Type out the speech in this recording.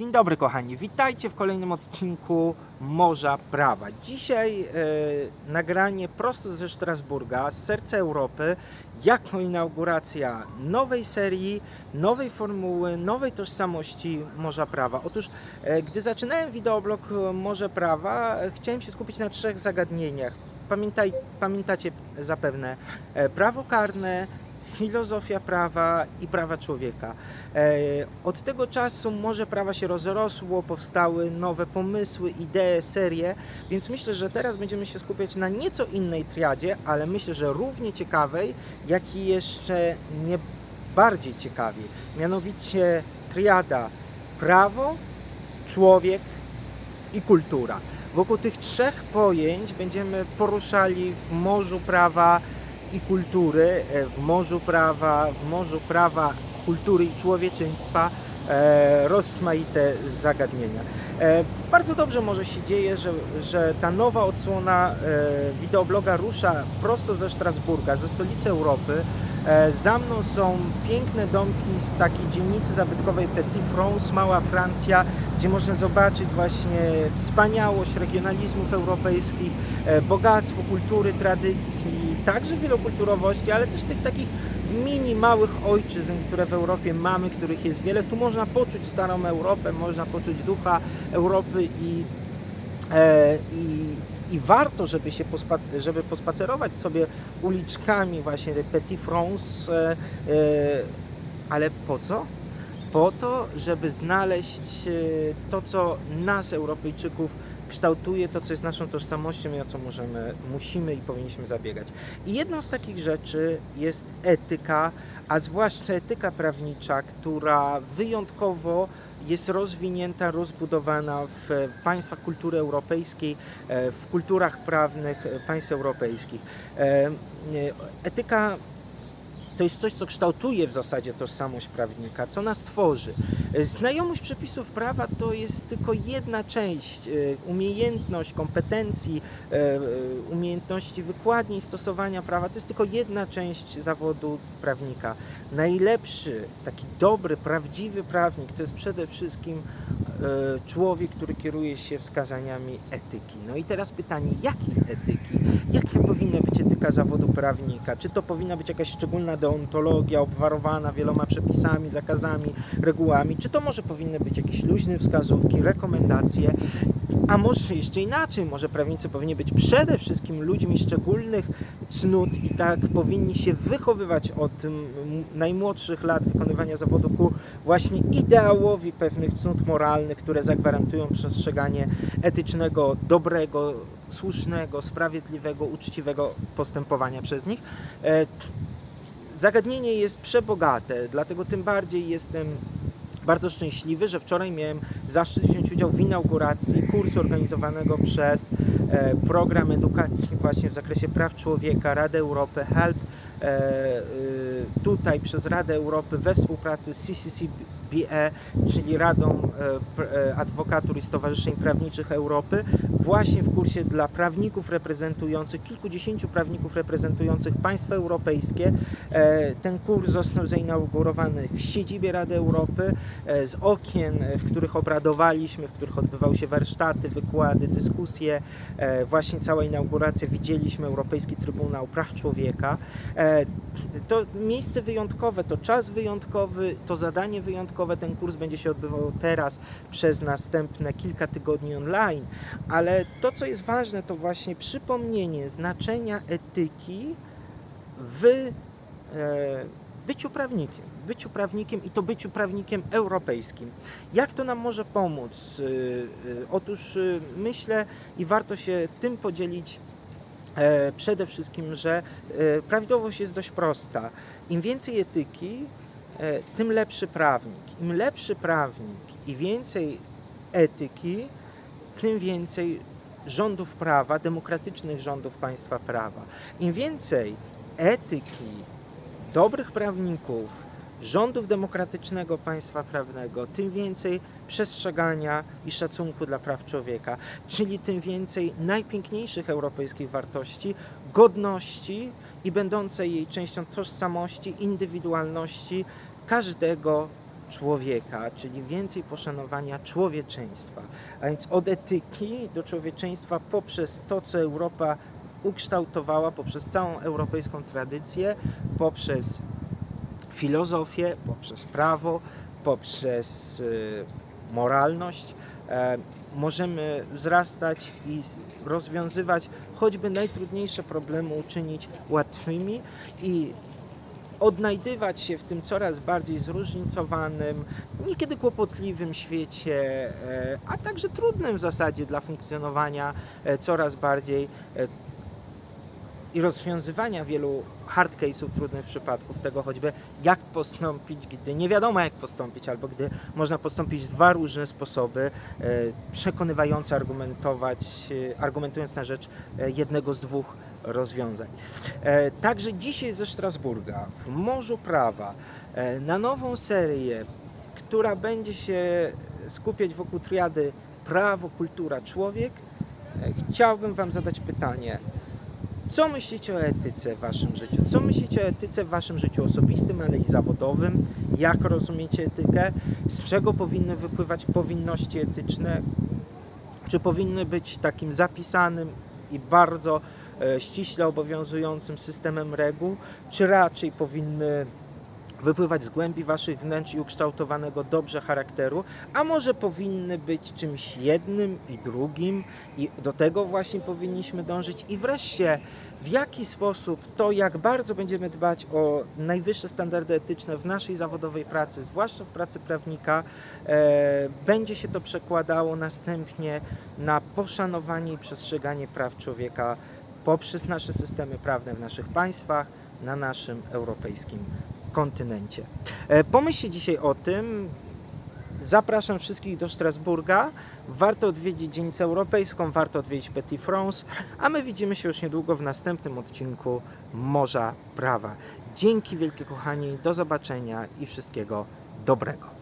Dzień dobry kochani, witajcie w kolejnym odcinku Morza Prawa. Dzisiaj e, nagranie prosto ze Strasburga, z serca Europy, jako inauguracja nowej serii, nowej formuły, nowej tożsamości Morza Prawa. Otóż, e, gdy zaczynałem wideoblog Morze Prawa, chciałem się skupić na trzech zagadnieniach. Pamiętaj, pamiętacie zapewne e, prawo karne, filozofia prawa i prawa człowieka. E, Od tego czasu może prawa się rozrosło, powstały nowe pomysły, idee, serie, więc myślę, że teraz będziemy się skupiać na nieco innej triadzie, ale myślę, że równie ciekawej, jak i jeszcze nie bardziej ciekawiej. Mianowicie triada prawo, człowiek i kultura. Wokół tych trzech pojęć będziemy poruszali w morzu prawa i kultury, e, w morzu prawa, w morzu prawa, kultury i człowieczeństwa e, rozmaite zagadnienia. E, bardzo dobrze może się dzieje, że, że ta nowa odsłona e, wideobloga rusza prosto ze Strasburga, ze stolicy Europy. E, za mną są piękne domki z takiej dzielnicy zabytkowej Petit France, Mała Francja, gdzie można zobaczyć właśnie wspaniałość regionalizmów europejskich, bogactwo kultury, tradycji, także wielokulturowości, ale też tych takich mini małych ojczyzn, które w Europie mamy, których jest wiele. Tu można poczuć starą Europę, można poczuć ducha Europy i, e, i, i warto, żeby się pospac- żeby pospacerować sobie uliczkami właśnie Petit France, e, e, ale po co? Po to, żeby znaleźć to, co nas, Europejczyków, kształtuje, to, co jest naszą tożsamością i o co możemy, musimy i powinniśmy zabiegać. I jedną z takich rzeczy jest etyka, a zwłaszcza etyka prawnicza, która wyjątkowo jest rozwinięta, rozbudowana w państwach kultury europejskiej, e, w kulturach prawnych państw europejskich. E, e, Etyka to jest coś, co kształtuje w zasadzie tożsamość prawnika, co nas tworzy. E, Znajomość przepisów prawa to jest tylko jedna część, e, umiejętność, kompetencji, e, umiejętności wykładni i stosowania prawa to jest tylko jedna część zawodu prawnika. Najlepszy, taki dobry, prawdziwy prawnik to jest przede wszystkim człowiek, który kieruje się wskazaniami etyki. No i teraz pytanie, jakiej etyki? Jaka powinna być etyka zawodu prawnika? Czy to powinna być jakaś szczególna deontologia obwarowana wieloma przepisami, zakazami, regułami? Czy to może powinny być jakieś luźne wskazówki, rekomendacje? A może jeszcze inaczej, może prawnicy powinni być przede wszystkim ludźmi szczególnych cnót i tak powinni się wychowywać od najmłodszych lat wykonywania zawodu ku właśnie ideałowi pewnych cnót moralnych, które zagwarantują przestrzeganie etycznego, dobrego, słusznego, sprawiedliwego, uczciwego postępowania przez nich. E, Zagadnienie jest przebogate, dlatego tym bardziej jestem bardzo szczęśliwy, że wczoraj miałem zaszczyt wziąć udział w inauguracji kursu organizowanego przez e, program edukacji właśnie w zakresie praw człowieka Rady Europy HELP tutaj przez Radę Europy we współpracy z CCCBE, czyli Radą e, e, Adwokatur i Stowarzyszeń Prawniczych Europy, właśnie w kursie dla prawników reprezentujących, kilkudziesięciu prawników reprezentujących państwa europejskie. E, Ten kurs został zainaugurowany w siedzibie Rady Europy, e, z okien, e, w których obradowaliśmy, w których odbywały się warsztaty, wykłady, dyskusje. E, Właśnie cała inauguracja widzieliśmy Europejski Trybunał Praw Człowieka. E, To miejsce wyjątkowe, to czas wyjątkowy, to zadanie wyjątkowe. Ten kurs będzie się odbywał teraz przez następne kilka tygodni online, ale to, co jest ważne, to właśnie przypomnienie znaczenia etyki w e, byciu prawnikiem. Byciu prawnikiem i to byciu prawnikiem europejskim. Jak to nam może pomóc? Y, Otóż myślę i warto się tym podzielić e, przede wszystkim, że e, prawidłowość jest dość prosta. Im więcej etyki, e, tym lepszy prawnik. Im lepszy prawnik i więcej etyki, tym więcej rządów prawa, demokratycznych rządów państwa prawa. Im więcej etyki, dobrych prawników, rządów demokratycznego państwa prawnego, tym więcej przestrzegania i szacunku dla praw człowieka, czyli tym więcej najpiękniejszych europejskich wartości, godności i będącej jej częścią tożsamości, indywidualności każdego człowieka, czyli więcej poszanowania człowieczeństwa. A więc od etyki do człowieczeństwa poprzez to, co Europa ukształtowała, poprzez całą europejską tradycję, poprzez filozofię, poprzez prawo, poprzez y, moralność. E, możemy wzrastać i rozwiązywać choćby najtrudniejsze problemy, uczynić łatwymi i odnajdywać się w tym coraz bardziej zróżnicowanym, niekiedy kłopotliwym świecie, e, a także trudnym w zasadzie dla funkcjonowania e, coraz bardziej i rozwiązywania wielu hard case'ów, trudnych przypadków, tego choćby jak postąpić, gdy nie wiadomo jak postąpić, albo gdy można postąpić dwa różne sposoby, e, przekonywająco argumentować, e, argumentując na rzecz e, jednego z dwóch rozwiązań. Także dzisiaj ze Strasburga w Morzu Prawa na nową serię, która będzie się skupiać wokół triady prawo, kultura, człowiek, chciałbym Wam zadać pytanie. Co myślicie o etyce w Waszym życiu? Co myślicie o etyce w Waszym życiu osobistym, ale i zawodowym? Jak rozumiecie etykę? Z czego powinny wypływać powinności etyczne? Czy powinny być takim zapisanym i bardzo e, ściśle obowiązującym systemem reguł, czy raczej powinny wypływać z głębi waszych wnętrz i ukształtowanego dobrze charakteru, a może powinny być czymś jednym i drugim? I do tego właśnie powinniśmy dążyć. I wreszcie w jaki sposób to, jak bardzo będziemy dbać o najwyższe standardy etyczne w naszej zawodowej pracy, zwłaszcza w pracy prawnika, e, będzie się to przekładało następnie na poszanowanie i przestrzeganie praw człowieka poprzez nasze systemy prawne w naszych państwach, na naszym europejskim kontynencie. E, Pomyślcie dzisiaj o tym. Zapraszam wszystkich do Strasburga. Warto odwiedzić dzielnicę europejską, warto odwiedzić Petit France, a my widzimy się już niedługo w następnym odcinku Morza Prawa. Dzięki wielkie kochani, do zobaczenia i wszystkiego dobrego.